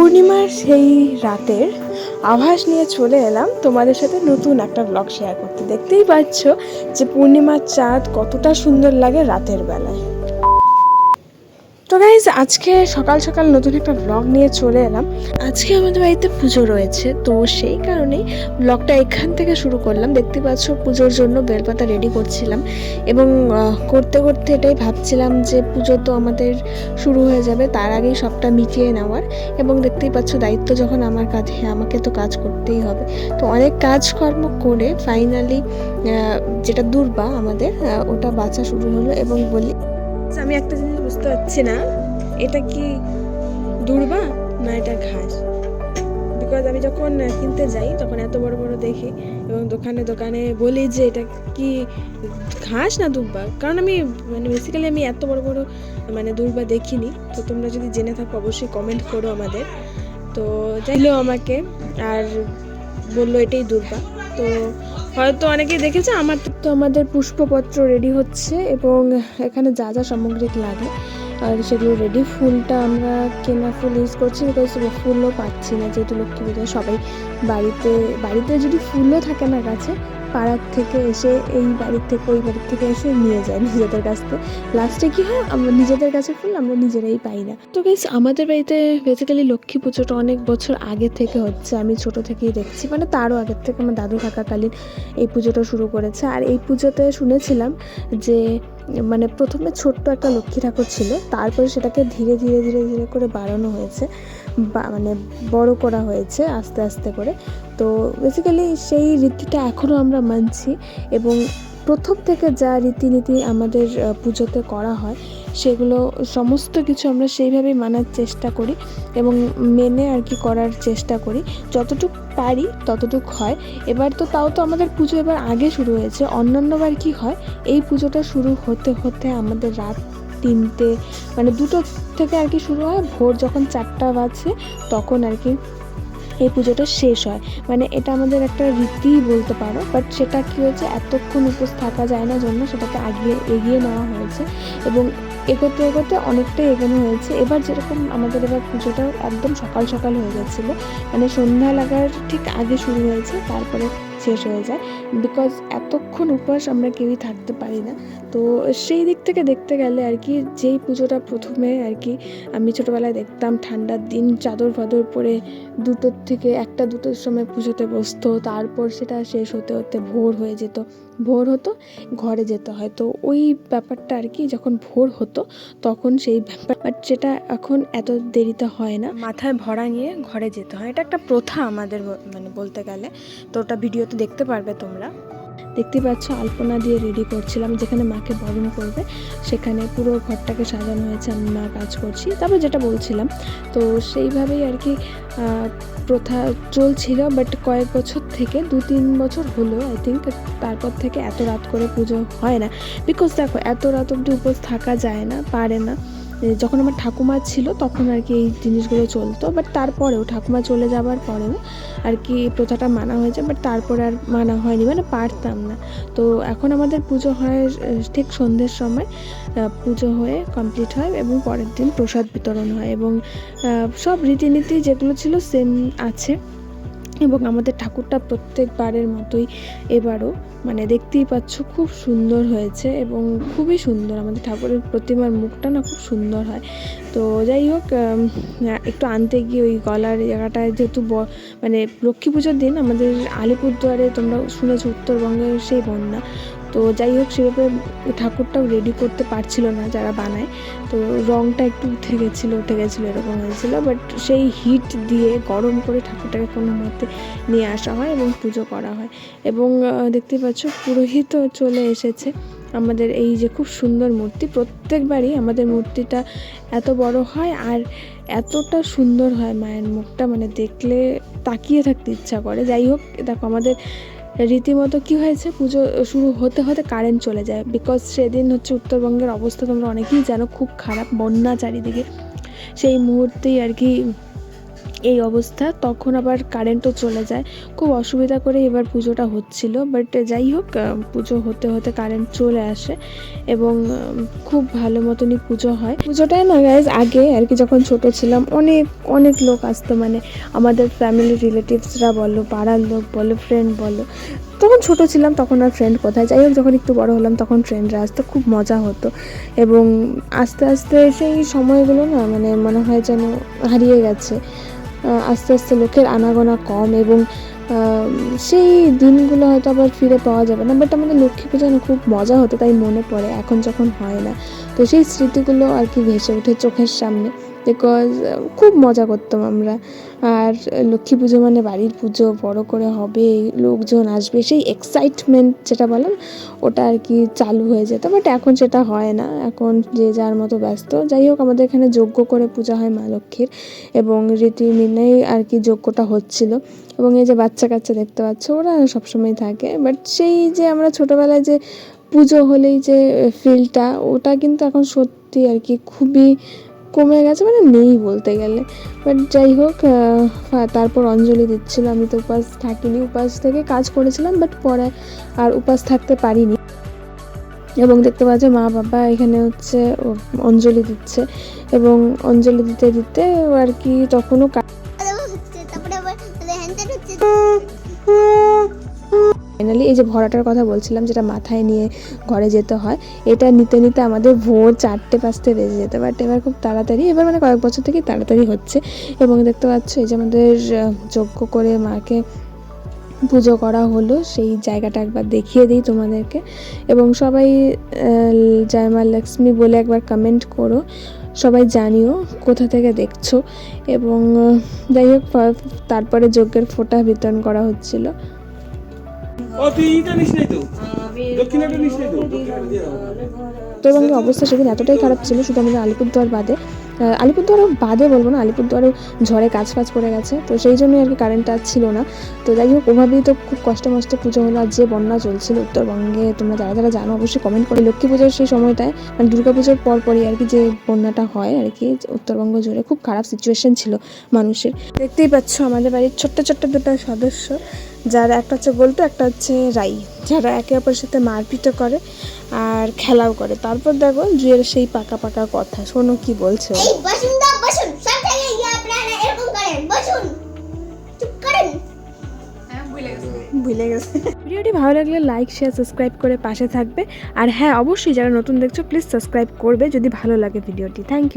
পূর্ণিমার সেই রাতের আভাস নিয়ে চলে এলাম। তোমাদের সাথে নতুন একটা ব্লগ শেয়ার করতে। দেখতেই পাচ্ছ যে পূর্ণিমার চাঁদ কতটা সুন্দর লাগে রাতের বেলায়। তো গাইজ আজকে সকাল সকাল নতুন একটা ব্লগ নিয়ে চলে এলাম। আজকে আমাদের বাড়িতে পুজো রয়েছে, তো সেই কারণেই ব্লগটা এখান থেকে শুরু করলাম। দেখতে পাচ্ছ পুজোর জন্য বেলপাতা রেডি করছিলাম এবং করতে করতে এটাই ভাবছিলাম যে পুজো তো আমাদের শুরু হয়ে যাবে, তার আগেই সবটা মিটিয়ে নেওয়ার এবং দেখতেই পাচ্ছ দায়িত্ব যখন আমার কাঁধে, আমাকে তো কাজ করতেই হবে। তো অনেক কাজকর্ম করে ফাইনালি যেটা দুর্বা আমাদের ওটা বাঁচা শুরু হলো এবং বলি আমি একটা জিনিস বুঝতে পারছি না। এটা কি দুর্বা না এটা ঘাস? বিকজ আমি যখন কিনতে যাই, তখন এত বড় বড় দেখি এবং দোকানে দোকানে বলি যে এটা কি ঘাস না দুর্বা? কারণ আমি মানে বেসিক্যালি আমি এত বড় বড় মানে দুর্বা দেখিনি। তো তোমরা যদি জেনে থাকো, অবশ্যই কমেন্ট করো আমাদের। তো চাইলেও আমাকে আর বলল এটাই দুর্বা। তো হয়তো অনেকেই দেখেছে, আমার তো আমাদের পুষ্পপত্র রেডি হচ্ছে এবং এখানে যা যা সামগ্রী লাগে। আর সেগুলো রেডি ফুলটা আমরা কেনা ফুল ইউজ করছি বিকজ ফুলও পাচ্ছি না, যেহেতু লক্ষ্মী পুজো সবাই বাড়িতে বাড়িতে যদি ফুলও থাকে না গাছে পাড়ার থেকে এসে এই বাড়ির থেকে, ওই বাড়ির থেকে এসে নিয়ে যায় নিজেদের কাছ থেকে। লাস্টে কি হয়? আমরা নিজেদের কাছে ফুল, আমরা নিজেরাই পাই না। তো গাইস আমাদের বাড়িতে বেসিক্যালি লক্ষ্মী পুজোটা অনেক বছর আগে থেকে হচ্ছে। আমি ছোট থেকেই দেখছি মানে তারও আগের থেকে আমার দাদু থাকাকালীন এই পুজোটা শুরু করেছে। আর এই পুজোতে শুনেছিলাম যে মানে প্রথমে ছোট্ট একটা লক্ষ্মী ঠাকুর ছিল, তারপরে সেটাকে ধীরে ধীরে ধীরে ধীরে করে বাড়ানো হয়েছে। মানে বড় করা হয়েছে আস্তে আস্তে করে। তো বেসিক্যালি সেই রীতিটা এখনও আমরা মানছি এবং প্রথম থেকে যা রীতিনীতি আমাদের পুজোতে করা হয়, সেগুলো সমস্ত কিছু আমরা সেইভাবেই মানার চেষ্টা করি এবং মেনে আর কি করার চেষ্টা করি। যতটুকু পারি ততটুক হয়। এবার তো তাও তো আমাদের পুজো এবার আগে শুরু হয়েছে। অন্যান্যবার কি হয়, এই পুজোটা শুরু হতে হতে আমাদের রাত তিনটে মানে দুটো থেকে আর কি শুরু হয়। ভোর যখন চারটা বাজে তখন আর কি এই পুজোটা শেষ হয়। মানে এটা আমাদের একটা রীতি বলতে পারো বাট সেটা কী হয়েছে, এতক্ষণ উপোস থাকা যায় না জন্য সেটাকে আগিয়ে, এগিয়ে নেওয়া হয়েছে এবং এগোতে এগোতে অনেকটাই এগোনো হয়েছে। এবার যেরকম আমাদের এবার পুজোটা একদম সকাল সকাল হয়ে যাচ্ছিল মানে সন্ধ্যা লাগার ঠিক আগে শুরু হয়েছে, তারপরে শেষ হয়ে যায়। বিকজ এতক্ষণ উপবাস আমরা কেউই থাকতে পারি না। তো সেই দিক থেকে দেখতে গেলে আর কি যেই পুজোটা প্রথমে আর কি আমি ছোটোবেলায় দেখতাম, ঠান্ডার দিন চাদর ফাদর পরে দুটোর থেকে একটা দুটোর সময় পুজোতে বসতো, তারপর সেটা শেষ হতে হতে ভোর হয়ে যেত। ভোর হতো, ঘরে যেতে হয়। তো ওই ব্যাপারটা আর কি, যখন ভোর হতো, তখন সেই ব্যাপার, বাট সেটা এখন এত দেরিতে হয় না। মাথায় ভরা নিয়ে ঘরে যেতে হয়। এটা একটা প্রথা আমাদের মানে বলতে গেলে। তো ওটা ভিডিওতে দেখতে পারবে তোমরা। দেখতে পাচ্ছ, আলপনা দিয়ে রেডি করছিলাম, যেখানে মাকে বরণ করবে, সেখানে পুরো ঘরটাকে সাজানো হয়েছে, আমি মা কাজ করছি, তারপর যেটা বলছিলাম, তো সেইভাবেই আর কি প্রথা চলছিল বাট কয়েক বছর থেকে দু তিন বছর হলো আই থিঙ্ক তারপর থেকে এত রাত করে পুজো হয় না বিকজ দেখো, এত রাত অবধি উপোস থাকা যায় না, পারে না। যখন আমার ঠাকুমা ছিল, তখন আর কি এই জিনিসগুলো চলতো বাট তারপরেও, ঠাকুমা চলে যাবার পরেও আর কি প্রথাটা মানা হয়েছে বাট তারপরে আর মানা হয়নি মানে পারতাম না। তো এখন আমাদের পুজো হয় ঠিক সন্ধ্যের সময় পুজো হয়ে কমপ্লিট হয় এবং পরের দিন প্রসাদ বিতরণ হয় এবং সব রীতিনীতি যেগুলো ছিল সেম আছে। এবং আমাদের ঠাকুরটা প্রত্যেকবারের মতোই এবারও মানে দেখতেই পাচ্ছ খুব সুন্দর হয়েছে এবং খুবই সুন্দর। আমাদের ঠাকুরের প্রতিমার মুখটা না খুব সুন্দর হয়। তো যাই হোক একটু আনতে গিয়ে ওই গলার জায়গাটায় যেহেতু মানে লক্ষ্মী পুজোর দিন আমাদের আলিপুরদুয়ারে তোমরা শুনেছো উত্তরবঙ্গের সেই বন্যা। তো যাই হোক সেভাবে ঠাকুরটাও রেডি করতে পারছিল না যারা বানায়। তো রংটা একটু উঠে গেছিল উঠে গেছিল এরকম হয়েছিলো। বাট সেই হিট দিয়ে গরম করে ঠাকুরটাকে কোনো মতে নিয়ে আসা হয় এবং পুজো করা হয়। এবং আহ, দেখতেই পাচ্ছ পুরোহিতও চলে এসেছে আমাদের এই যে খুব সুন্দর মূর্তি। প্রত্যেকবারই আমাদের মূর্তিটা এত বড় হয় আর এতটা সুন্দর হয় মায়ের মুখটা। মানে দেখলে তাকিয়ে থাকতে ইচ্ছা করে। যাই হোক দেখো আমাদের রীতিমতো কি হয়েছে? পুজো শুরু হতে হতে কারেন্ট চলে যায়। বিকজ সেদিন হচ্ছে উত্তরবঙ্গের অবস্থা তোমরা অনেকেই জানো, খুব খারাপ। বন্যা চারিদিকে। সেই মুহূর্তেই আর কি এই অবস্থা, তখন আবার কারেন্টও চলে যায়। খুব অসুবিধা করে এবার পুজোটা হচ্ছিল বাট যাই হোক পুজো হতে হতে কারেন্ট চলে আসে এবং খুব ভালো মতনই পুজো হয়। পুজোটাই না গাইজ আগে আর কি যখন ছোট ছিলাম, অনেক অনেক লোক আসতো মানে আমাদের ফ্যামিলি রিলেটিভসরা বলো, পাড়ার লোক বলো ফ্রেন্ড বলো। তখন ছোট ছিলাম, তখন আর ফ্রেন্ড কোথায়? যাই হোক, যখন একটু বড় হলাম, তখন ফ্রেন্ডরা আসতো, খুব মজা হতো। এবং আস্তে আস্তে সেই সময়গুলো না মানে মনে হয় যেন হারিয়ে গেছে। আস্তে আস্তে লোকের আনাগোনা কম এবং সেই দিনগুলো হয়তো আবার ফিরে পাওয়া যাবে না বাট আমাদের লক্ষ্মী পূজা খুব মজা হতো, তাই মনে পড়ে, এখন যখন হয় না। তো সেই স্মৃতিগুলো আর কি ভেসে ওঠে চোখের সামনে। বিকজ খুব মজা করতাম আমরা। আর লক্ষ্মী পুজো মানে বাড়ির পুজো, বড় করে হবে, লোকজন আসবে, সেই এক্সাইটমেন্ট যেটা বলেন, ওটা আর কি চালু হয়ে যেত। বাট এখন সেটা হয় না। এখন যে যার মতো ব্যস্ত। যাই হোক, আমাদের এখানে যজ্ঞ করে পূজা হয় মা লক্ষ্মীর এবং রীতি মেনেই আর কি যজ্ঞটা হচ্ছিল। এবং এই যে বাচ্চা কাচ্চা দেখতে পাচ্ছ, ওরা সবসময় থাকে। বাট সেই যে আমরা ছোটোবেলায় যে পুজো হলেই যে ফিলটা ওটা কিন্তু এখন সত্যি আর কি খুবই কমে গেছে মানে নেই বলতে গেলে। বাট যাই হোক তারপর অঞ্জলি দিচ্ছিল। আমি তো উপাস থাকিনি, উপাস থেকে কাজ করেছিলাম বাট পরে আর উপাস থাকতে পারিনি। এবং দেখতে পাচ্ছ মা বাবা এখানে হচ্ছে অঞ্জলি দিচ্ছে। এবং অঞ্জলি দিতে দিতে আর কি তখনও তারপরে হচ্ছে। ফাইনালি এই যে ভরাটার কথা বলছিলাম, যেটা মাথায় নিয়ে ঘরে যেতে হয়, এটা নিতে নিতে আমাদের ভোর চারটে, পাঁচটা বেজে যেতে বাট এবার খুব তাড়াতাড়ি, এবার মানে কয়েক বছর থেকে তাড়াতাড়ি হচ্ছে। এবং দেখতে পাচ্ছ, এই যে আমাদের যজ্ঞ করে মাকে পুজো করা হলো, সেই জায়গাটা একবার দেখিয়ে দিই তোমাদেরকে। এবং সবাই জয়মা লক্ষ্মী বলে একবার কমেন্ট করো। সবাই জানিও কোথা থেকে দেখছ। এবং যাই হোক, তারপরে যজ্ঞের ফোঁটা বিতরণ করা হচ্ছিল। ও তুই ইটা নিস নাই তো? দক্ষিণাটা নিস নাই তো? দক্ষিণাটা দিয়ে উত্তরবঙ্গের অবস্থা সেদিন এতটাই খারাপ ছিল শুধু আমাদের আলিপুরদুয়ার বাদে আলিপুরদুয়ারও বাদে বলব না আলিপুরদুয়ারও ঝড়ে কাজ ফাজ পড়ে গেছে তো সেই জন্যই আর কি কারেন্টটা আর ছিল না। তো যাই হোক ওভাবেই তো খুব কষ্ট মষ্টে পুজো হলো আর যে বন্যা চলছিল উত্তরবঙ্গে তোমরা যারা যারা জানো অবশ্যই কমেন্ট করে। লক্ষ্মী পুজোর সেই সময়টায় মানে দুর্গা পুজোর পর পরই আর কি যে বন্যাটা হয় আর কি উত্তরবঙ্গ জুড়ে খুব খারাপ সিচুয়েশন ছিল মানুষের। দেখতেই পাচ্ছ আমাদের বাড়ির ছোট্ট ছোট্ট দুটো সদস্য যারা একটা হচ্ছে গোল্টু একটা হচ্ছে রাই যারা একে অপরের সাথে মারপিটও করে আর খেলাও করে। তারপর দেখো জুয়ের সেই পাকা পাকা কথা শোনো কি বলছে ও। এই বসুন দা বসুন সব জায়গায় গিয়ে আপনারা এরকম করেন বসুন চুপ করেন। ভুলে গেছে। ভিডিওটি ভালো লাগলে লাইক শেয়ার সাবস্ক্রাইব করে পাশে থাকবে। আর হ্যাঁ অবশ্যই যারা নতুন দেখছ প্লিজ সাবস্ক্রাইব করবে যদি ভালো লাগে ভিডিওটি। Thank you